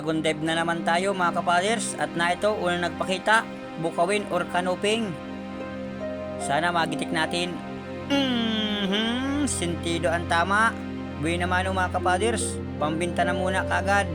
Panibagong dive na naman tayo mga kapaders at na ito unang nagpakita, bukawin or kanuping. Sana magitik natin. Mhm, sentido ang tama. Buwi naman o mga kapaders, pambinta na muna kagad.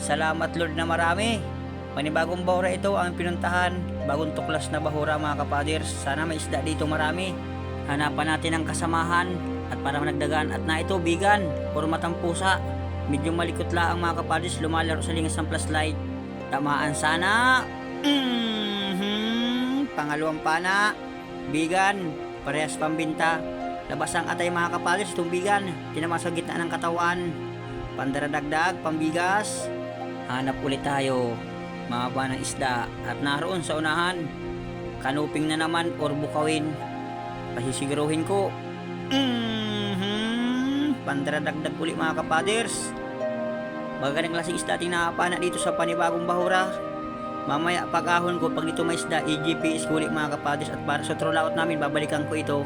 Salamat Lord na marami. Panibagong bahura ito ang pinuntahan, bagong tuklas na bahura mga kapaders. Sana may isda dito marami. Hanapan natin ang kasamahan at para managdagan at na ito bigan or matampusa. Medyo malikot lang ang mga kapaders lumalaro sa lingas ng flashlight. Tamaan sana. Mhm, pangalawang pana. Bigan, parehas pambinta. Labas ang atay mga kapaders, itong bigan. Tinama sa gitna ng katawan. Pandaradagdag, pambigas. Hanap ulit tayo. Mga ba ng isda. At naroon sa unahan. Kanuping na naman or bukawin. Pasisiguruhin ko. Mhm. Pandaradagdag ulit mga kapaders. Magandang klaseng isda ating nakapana dito sa panibagong bahura. Mamaya pag-ahon ko pag dito may isda, i-GPS mga kapaders at para sa trollout namin babalikan ko ito.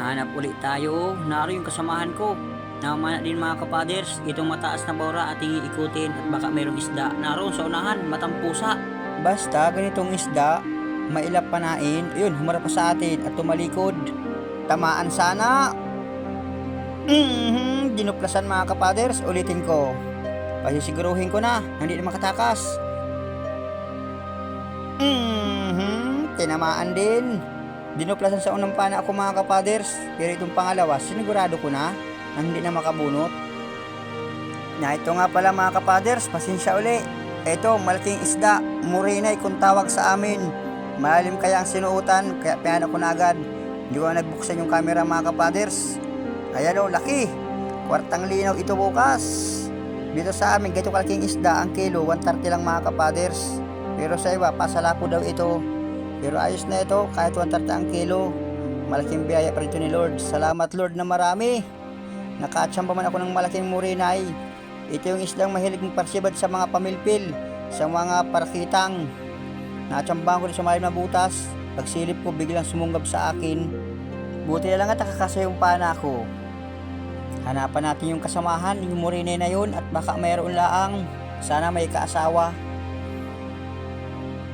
Hanap ulit tayo. Naro yung kasamahan ko. Namana din mga kapaders, itong mataas na bora ating iikutin at baka mayroong isda. Naroon sa unahan, matampusa. Basta ganitong isda, mailap panain, yun, humarap pa sa atin at tumalikod. Tamaan sana. Mhm, dinuplasan mga kapaders, ulitin ko. Pasisiguruhin ko na, hindi na makatakas. Mhm, tinamaan din. Dinuplasan sa unang pana ako mga kapaders, pero itong pangalawa, sinigurado ko na na hindi na makabunot. Na ito nga pala mga kapaders, pasensya uli. Ito, malaking isda, murinay kung tawag sa amin. Malalim kaya ang sinuutan, kaya piano ko na agad. Hindi ko na nagbuksan yung camera mga kapaders. Ayan o, laki. Kwartang linaw ito bukas. Dito sa amin, ganito kalaking isda, ang kilo, 130 lang mga kapaders. Pero sa iba, pasalapo daw ito. Pero ayos na ito, kahit 130 ang kilo. Malaking biyaya pa rito ni Lord. Salamat Lord na marami. Nakatsamba man ako ng malaking murinay. Ito yung isdang mahilig mong parsibad sa mga pamilpil, sa mga parakitang. Natsambahan ko rin sa malalim na butas. Pagsilip ko, biglang sumunggab sa akin. Buti na lang at nakakasa yung pana ko. Hanapan natin yung kasamahan, yung murinay na yun at baka mayroon laang. Sana may kaasawa.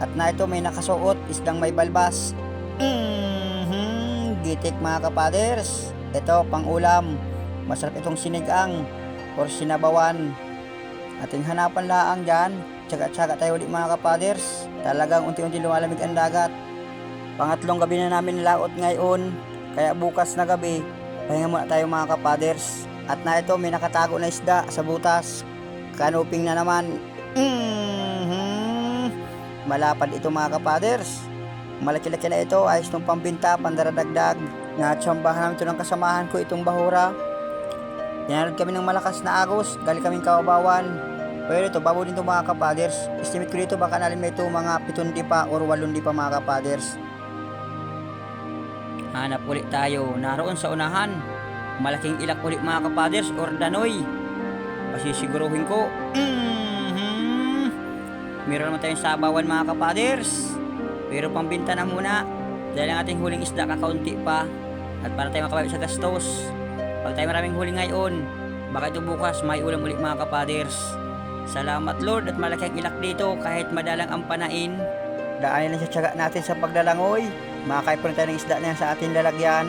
At na ito may nakasuot, isdang may balbas. Mhm, gitik mga kapaders. Ito, pang ulam. Masarap itong sinigang or sinabawan. Ating hanapan laang dyan. Tsaga-tsaga tayo ulit mga kapaders. Talagang unti-unti lumalamig ang dagat. Pangatlong gabi na namin laot ngayon. Kaya bukas na gabi, pahinga muna tayo mga kapaders. At na ito, may nakatago na isda sa butas. Kanuping na naman. Mhm. Malapad ito mga kapaders. Malaki-laki na ito, ayos nung pambinta, pandaradagdag. Natsambahan namin ito ng kasamahan ko itong bahura. Tinarod kami ng malakas na agos, galing kaming kawabawan. Pero ito, babo din ito mga kapaders. Estimate ko dito baka nalim ito mga 7 di pa or 8 di pa mga kapaders. Hanap ulit tayo, naroon sa unahan. Malaking ilak ulit mga kapaders or danoy. Pasisiguruhin ko. Mhm. Meron naman tayong sabawan mga kapaders. Pero pambinta na muna. Dahil ang ating huling isda kakaunti pa. At para tayo makabawi sa gastos. Pag tayo maraming huli ngayon, baka ito bukas may ulam ulit mga kapaders. Salamat Lord at malaki ang ilak dito kahit madalang ang panain. Daanin lang sa tiyaga natin sa paglalangoy. Makakain po na tayo ng isda na yan sa ating lalagyan.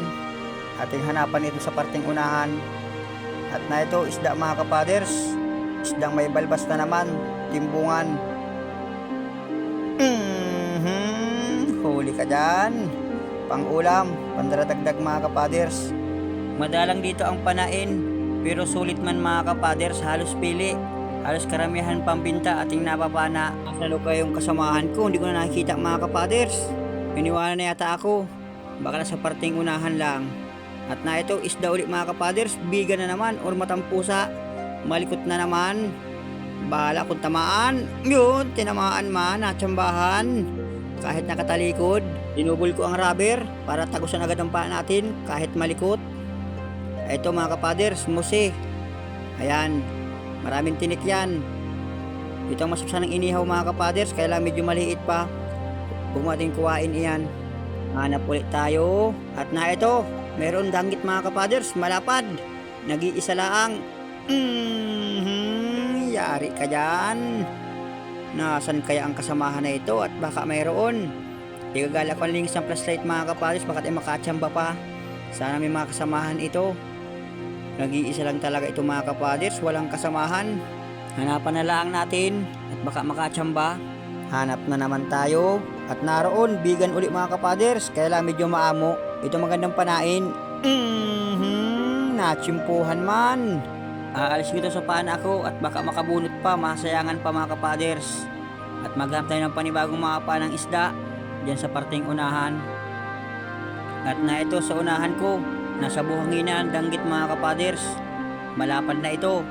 Ating hanapan ito sa parting unahan. At na ito, isda mga kapaders. Isdang may balbas na naman. Timbungan. Mhm. Huli ka dyan. Pang-ulam, pandaradagdag mga kapaders. Madalang dito ang panain, pero sulit man mga kapaders, halos pili. Halos karamihan pambinta ating napapana. Lalo kayong kasamahan ko, hindi ko na nakikita mga kapaders. Iniwanan na yata ako. Baka nasa parting unahan lang. At na ito, isda ulit mga kapaders, biga na naman or matampusa. Malikot na naman. Bahala kung tamaan. Yun, tinamaan man, natsambahan. Kahit nakatalikod, dinubol ko ang rubber para tagusan agad ang paa natin kahit malikot. Ito mga kapaders, musi. Ayan, maraming tinik yan. Ito ang masapsa ng inihaw mga kapaders, kaya lang medyo maliit pa. Huwag ating kuwain iyan. Hanap ulit tayo. At na ito, meron danggit mga kapaders, malapad. Nag-iisa laang. Mhm, yari ka dyan. Nasaan kaya ang kasamahan na ito at baka mayroon? Igagala ko ng flashlight mga kapalis baka tayo makatsamba pa. Sana may mga kasamahan ito. Nag-iisa lang talaga ito mga kapaders, walang kasamahan. Hanapan na lang natin at baka makatsamba. Hanap na naman tayo at naroon, bigan uli mga kapaders, kaya lang medyo maamo. Ito magandang panain. Mhm, natsimpuhan man. Aalis ko ito sa pana ko at baka makabunot pa, masayangan pa mga kapaders. At maghanap tayo ng panibagong mga panang isda dyan sa parting unahan. At na ito sa unahan ko, nasa buhanginan, danggit mga kapaders. Malapad na ito.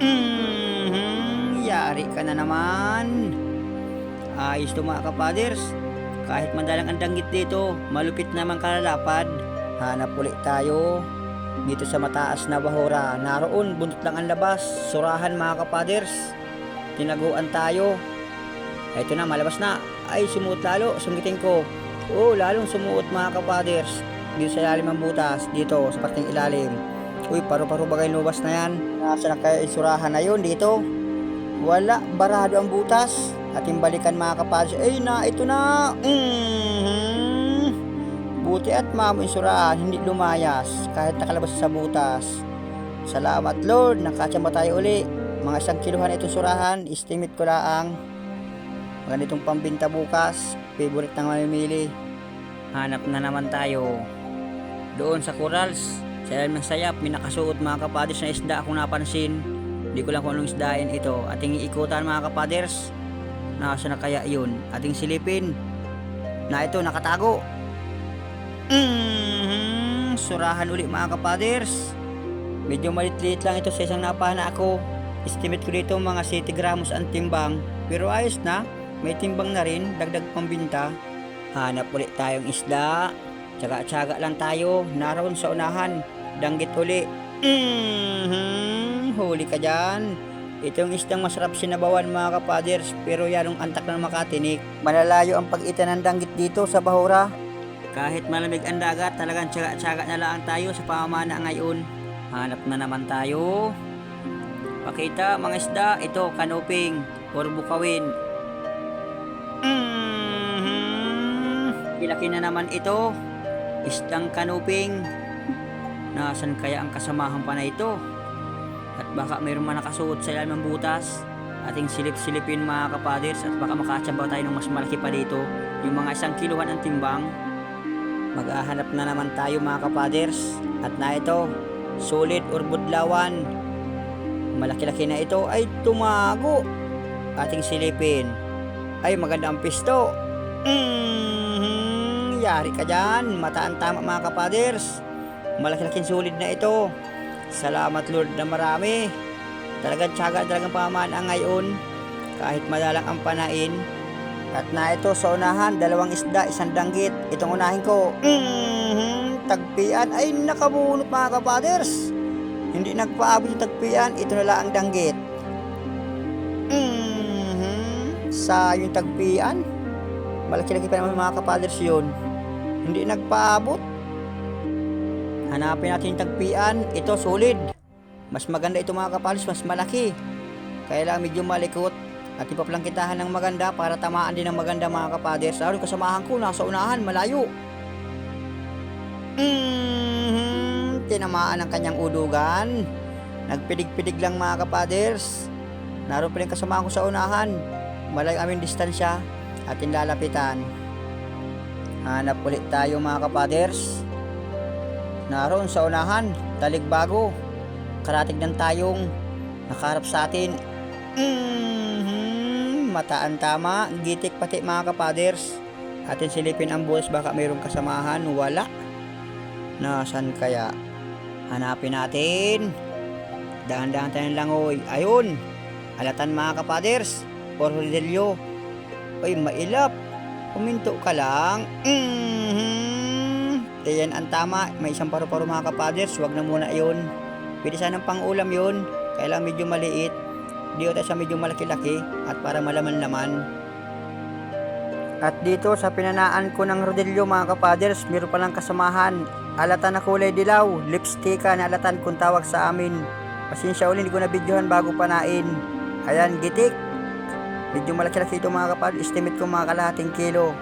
Mhm, yari ka na naman. Ayos to mga kapaders. Kahit madalang ang danggit dito, malupit naman kalalapad. Hanap ulit tayo. Dito sa mataas na bahura, naroon buntot lang ang labas. Surahan mga kapaders. Tinaguan tayo. Ito na, malabas na. Ay, sumuot lalo. Sunggitin ko. Oo, lalong sumuot mga kapaders. Dito sa ilalim ng butas. Dito, sa parting ilalim. Uy, paru-paro bagay lubas na yan. Nasa na kaya isurahan na yun dito. Wala, barado ang butas. Ating balikan mga kapaders. Ay na, ito na. Mhm. Buti at mamo isurahan, hindi lumayas. Kahit nakalabas sa butas. Salamat Lord, nakatsamba tayo uli. Mga isang kiluhan itong surahan, estimate ko laang. Ganitong pambinta bukas, favorite ng mamimili. Hanap na naman tayo. Doon sa corals, sa ilalim ng sayap, may nakasuot mga kapaders na isda akong napansin. Hindi ko lang kung anong isdain ito. Ating iikutan mga kapaders. Nasa na kaya yun? Ating silipin. Na ito, nakatago. Mhm, surahan uli mga kapaders. Medyo malit-liit lang ito sa isang napana ako. Estimate ko dito mga 7 gramos ang timbang. Pero ayos na, may timbang na rin, dagdag pambinta. Hanap ulit tayong isda. Tsaga-tsaga lang tayo, naroon sa unahan. Danggit uli. Mhm, huli ka dyan. Itong isdang masarap sinabawan mga kapaders, pero yanong antak na makatinik. Malalayo ang pag-ita ng danggit dito sa Bahura. Kahit malamig ang dagat, talagang tsaga-tsaga na lang tayo sa pamamana ngayon. Hanap na naman tayo. Pakita mga isda, ito kanuping or bukawin. Mhm. Ilaki na naman ito. Isdang kanuping. Nasaan kaya ang kasamahan pa na ito? Baka mayroon man nakasuot sa ilalim ng butas. Ating silip-silipin mga kapaders at baka makatsamba tayo ng mas malaki pa dito. Yung mga isang kiluhan ang timbang. Maghahanap na naman tayo mga kapaders. At na ito, solid or budlawan. Malaki-laki na ito ay tumago. Ating silipin. Ay maganda pisto. Mhm, yari ka dyan. Mataan tama mga kapaders. Malaki-laking solid na ito. Salamat Lord na marami. Talagang tsaga talagang pamamaan ngayon. Kahit madalang ang panain. At na ito sa unahan, dalawang isda, isang danggit. Itong unahin ko, mhm, tagpian ay nakabunot mga kapaders. Hindi nagpaabot yung tagpian, ito na lang ang danggit. Mhm, sa yung tagpian. Malaki-laki pa naman mga kapaders yun. Hindi nagpaabot. Hanapin natin tagpian. Ito, solid. Mas maganda ito mga kapalis, mas malaki. Kaya lang medyo malikot. At ipaplangkitahan ng maganda para tamaan din ng maganda mga kapaders. Lalo kasamahan ko, nasa unahan, malayo. Mhm, tinamaan ang kanyang udugan. Nagpidig-pidig lang mga kapaders. Naroon pa rin kasamahan ko sa unahan. Malayo aming distansya at lalapitan. Hanap ulit tayo mga kapaders. Naroon sa unahan, taligbago. Karatig ng tayong nakaharap sa atin. Mhm, mataan tama, gitik pati mga kapaders. Atin silipin ang buhos baka mayroong kasamahan, wala. Nasaan kaya? Hanapin natin. Dahan-dahan tayo ng langoy. Ayun, alatan mga kapaders. Por Rodelio. Ay, mailap. Puminto ka lang. Mhm. Yan ang tama. May isang paru-paro mga kapaders. Huwag na muna yun. Pwede sanang pang ulam yun. Kailang medyo maliit. Di tayo sa medyo malaki-laki. At para malaman-laman. At dito sa pinanaan ko ng Rodelio mga kapaders, meron palang kasamahan. Alatan na kulay dilaw, lipsticka na alatan kung tawag sa amin. Pasensya ulit, hindi ko na videohan bago panain. Ayan, gitik. Medyo malaki-laki ito mga kapaders, estimate ko mga kalahating kilo.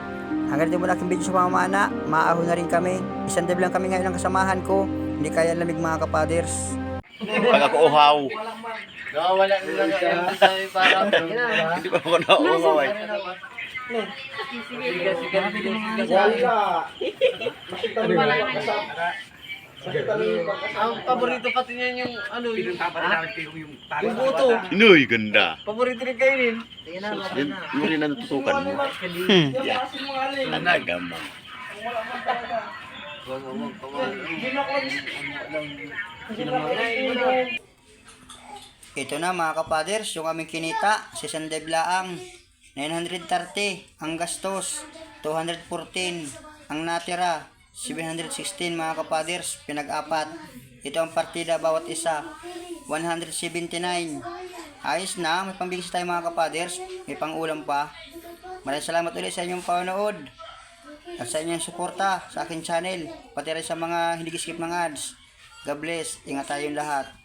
Hanggang dito muna aking video sa pamamana, maahon na rin kami. Isang dib lang kami ngayon ng kasamahan ko, hindi kaya lamig mga kapaders. Pag ako uhaw. Nawawala nila nga yan. Sa parang Hindi pa ako nauuhaw eh. Ang paborito pati niyan yung ano yung yung buto. Inoy, ganda. Paborito rin kainin. Yun, yun rin ang tutukan mo. Hmm. Anagamang. Ito na mga kapaders, yung aming kinita, 60 laang, 930 ang gastos, 214 ang natira, 716 mga kapaders, pinag-apat. Ito ang partida bawat isa, 179. Ayos na, may pambigis tayo mga kapaders, may pangulam pa. Maraming salamat ulit sa inyong panonood at sa inyong suporta sa aking channel, pati rin sa mga hindi skip ng ads. God bless, ingat tayong lahat.